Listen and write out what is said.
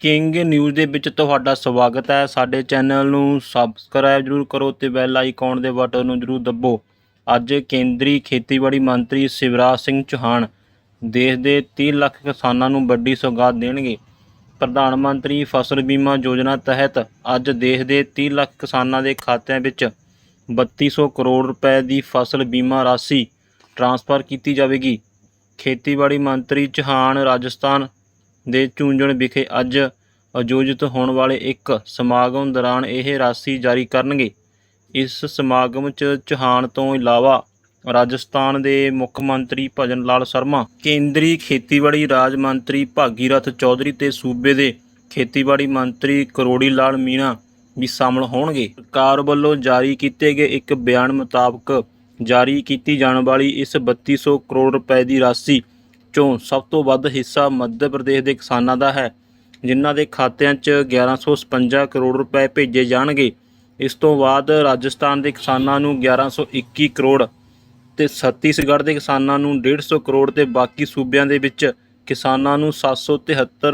King news ਦੇ ਵਿੱਚ ਤੁਹਾਡਾ ਸਵਾਗਤ ਹੈ। ਸਾਡੇ ਚੈਨਲ ਨੂੰ ਸਬਸਕ੍ਰਾਈਬ ਜਰੂਰ ਕਰੋ ਤੇ ਬੈਲ ਆਈਕਨ ਦੇ ਬਟਨ ਨੂੰ ਜਰੂਰ ਦੱਬੋ। ਅੱਜ ਕੇਂਦਰੀ ਖੇਤੀਬਾੜੀ ਮੰਤਰੀ ਸ਼ਿਵਰਾਜ ਸਿੰਘ ਚੌਹਾਨ ਦੇਸ਼ ਦੇ 30 ਲੱਖ ਕਿਸਾਨਾਂ ਨੂੰ ਵੱਡੀ ਸੌਗਾਤ ਦੇਣਗੇ। ਪ੍ਰਧਾਨ ਮੰਤਰੀ ਫਸਲ ਬੀਮਾ ਯੋਜਨਾ ਤਹਿਤ ਅੱਜ ਦੇਸ਼ ਦੇ 30 ਲੱਖ ਕਿਸਾਨਾਂ ਦੇ ਖਾਤਿਆਂ ਵਿੱਚ 3200 ਕਰੋੜ ਰੁਪਏ ਦੀ ਫਸਲ ਬੀਮਾ ਰਾਸ਼ੀ ਟ੍ਰਾਂਸਫਰ ਕੀਤੀ ਜਾਵੇਗੀ। ਖੇਤੀਬਾੜੀ ਮੰਤਰੀ ਚੌਹਾਨ ਰਾਜਸਥਾਨ ਦੇ ਚੂੰਜਣ ਵਿਖੇ ਅੱਜ ਆਯੋਜਿਤ ਹੋਣ ਵਾਲੇ ਇੱਕ ਸਮਾਗਮ ਦੌਰਾਨ ਇਹ ਰਾਸ਼ੀ ਜਾਰੀ ਕਰਨਗੇ। ਇਸ ਸਮਾਗਮ 'ਚ ਚੌਹਾਨ ਤੋਂ ਇਲਾਵਾ ਰਾਜਸਥਾਨ ਦੇ ਮੁੱਖ ਮੰਤਰੀ ਭਜਨ ਲਾਲ ਸ਼ਰਮਾ, ਕੇਂਦਰੀ ਖੇਤੀਬਾੜੀ ਰਾਜ ਮੰਤਰੀ ਭਾਗੀਰਥ ਚੌਧਰੀ ਤੇ ਸੂਬੇ ਦੇ ਖੇਤੀਬਾੜੀ ਮੰਤਰੀ ਕਰੋੜੀ ਲਾਲ ਮੀਣਾ ਵੀ ਸ਼ਾਮਲ ਹੋਣਗੇ। ਸਰਕਾਰ ਵੱਲੋਂ ਜਾਰੀ ਕੀਤੇ ਗਏ ਇੱਕ ਬਿਆਨ ਮੁਤਾਬਕ ਜਾਰੀ ਕੀਤੀ ਜਾਣ ਵਾਲੀ ਇਸ 3200 ਕਰੋੜ ਰੁਪਏ ਦੀ ਰਾਸ਼ੀ ਚੋਂ ਸਭ ਤੋਂ ਵੱਧ ਹਿੱਸਾ ਮੱਧ ਪ੍ਰਦੇਸ਼ ਦੇ ਕਿਸਾਨਾਂ ਦਾ ਹੈ, ਜਿਨ੍ਹਾਂ ਦੇ ਖਾਤਿਆਂ 'ਚ 1156 ਕਰੋੜ ਰੁਪਏ ਭੇਜੇ ਜਾਣਗੇ। ਇਸ ਤੋਂ ਬਾਅਦ ਰਾਜਸਥਾਨ ਦੇ ਕਿਸਾਨਾਂ ਨੂੰ 1121 ਕਰੋੜ ਤੇ ਛੱਤੀਸਗੜ੍ਹ ਦੇ ਕਿਸਾਨਾਂ ਨੂੰ 150 ਕਰੋੜ ਤੇ ਬਾਕੀ ਸੂਬਿਆਂ ਦੇ ਵਿੱਚ ਕਿਸਾਨਾਂ ਨੂੰ 773